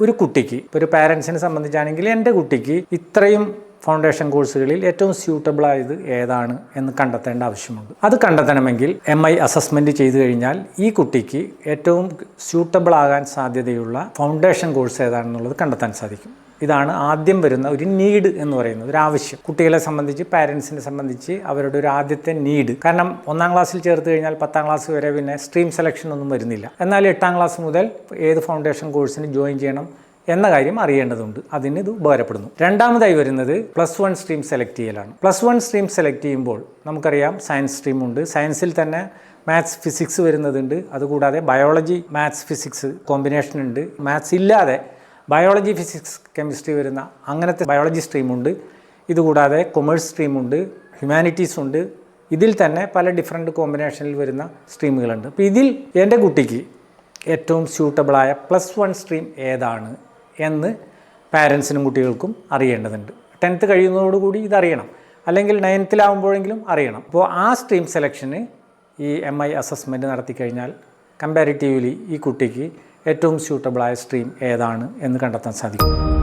ഒരു കുട്ടിക്ക് ഒരു പാരൻസിനെ സംബന്ധിച്ചാണെങ്കിൽ എന്റെ കുട്ടിക്ക് ഇത്രയും ഫൗണ്ടേഷൻ കോഴ്സുകളിൽ ഏറ്റവും സ്യൂട്ടബിൾ ആയത് ഏതാണ് എന്ന് കണ്ടെത്തേണ്ട ആവശ്യമുണ്ട്. അത് കണ്ടെത്തണമെങ്കിൽ എം ഐ അസസ്മെന്റ് ചെയ്തു കഴിഞ്ഞാൽ ഈ കുട്ടിക്ക് ഏറ്റവും സ്യൂട്ടബിൾ ആകാൻ സാധ്യതയുള്ള ഫൗണ്ടേഷൻ കോഴ്സ് ഏതാണെന്നുള്ളത് കണ്ടെത്താൻ സാധിക്കും. ഇതാണ് ആദ്യം വരുന്ന ഒരു നീഡ് എന്ന് പറയുന്നത് ഒരു ആവശ്യം. കുട്ടികളെ സംബന്ധിച്ച് പാരൻസിനെ സംബന്ധിച്ച് അവരുടെ ഒരു ആദ്യത്തെ നീഡ് കാരണം ഒന്നാം ക്ലാസ്സിൽ ചേർത്ത് കഴിഞ്ഞാൽ പത്താം ക്ലാസ് വരെ പിന്നെ സ്ട്രീം സെലക്ഷൻ ഒന്നും വരുന്നില്ല. എന്നാൽ എട്ടാം ക്ലാസ് മുതൽ ഏത് ഫൗണ്ടേഷൻ കോഴ്സിന് ജോയിൻ ചെയ്യണം എന്ന കാര്യം അറിയേണ്ടതുണ്ട്. അതിന് ഇത് ഉപകാരപ്പെടുന്നു. രണ്ടാമതായി വരുന്നത് പ്ലസ് വൺ സ്ട്രീം സെലക്ട് ചെയ്യലാണ്. പ്ലസ് വൺ സ്ട്രീം സെലക്ട് ചെയ്യുമ്പോൾ നമുക്കറിയാം സയൻസ് സ്ട്രീം ഉണ്ട്. സയൻസിൽ തന്നെ മാത്സ് ഫിസിക്സ് വരുന്നതുണ്ട്. അതുകൂടാതെ ബയോളജി മാത്സ് ഫിസിക്സ് കോമ്പിനേഷൻ ഉണ്ട്. മാത്സ് ഇല്ലാതെ ബയോളജി ഫിസിക്സ് കെമിസ്ട്രി വരുന്ന അങ്ങനത്തെ ബയോളജി സ്ട്രീമുണ്ട് ഇതുകൂടാതെ കൊമേഴ്സ് സ്ട്രീമുണ്ട് ഹ്യൂമാനിറ്റീസ് ഉണ്ട്. ഇതിൽ തന്നെ പല ഡിഫറെന്റ് കോമ്പിനേഷനിൽ വരുന്ന സ്ട്രീമുകളുണ്ട് അപ്പോൾ ഇതിൽ എന്റെ കുട്ടിക്ക് ഏറ്റവും സ്യൂട്ടബിളായ പ്ലസ് വൺ സ്ട്രീം ഏതാണ് എന്ന് പാരൻസിനും കുട്ടികൾക്കും അറിയേണ്ടതുണ്ട്. ടെൻത്ത് കഴിയുന്നതോടുകൂടി ഇതറിയണം അല്ലെങ്കിൽ നയൻത്തിലാവുമ്പോഴെങ്കിലും അറിയണം. അപ്പോൾ ആ സ്ട്രീം സെലക്ഷന് ഈ എം ഐ അസസ്മെന്റ് നടത്തി കഴിഞ്ഞാൽ കമ്പാരിറ്റീവ്ലി ഈ കുട്ടിക്ക് ഏറ്റവും സ്യൂട്ടബിളായ സ്ട്രീം ഏതാണ് എന്ന് കണ്ടെത്താൻ സാധിക്കും.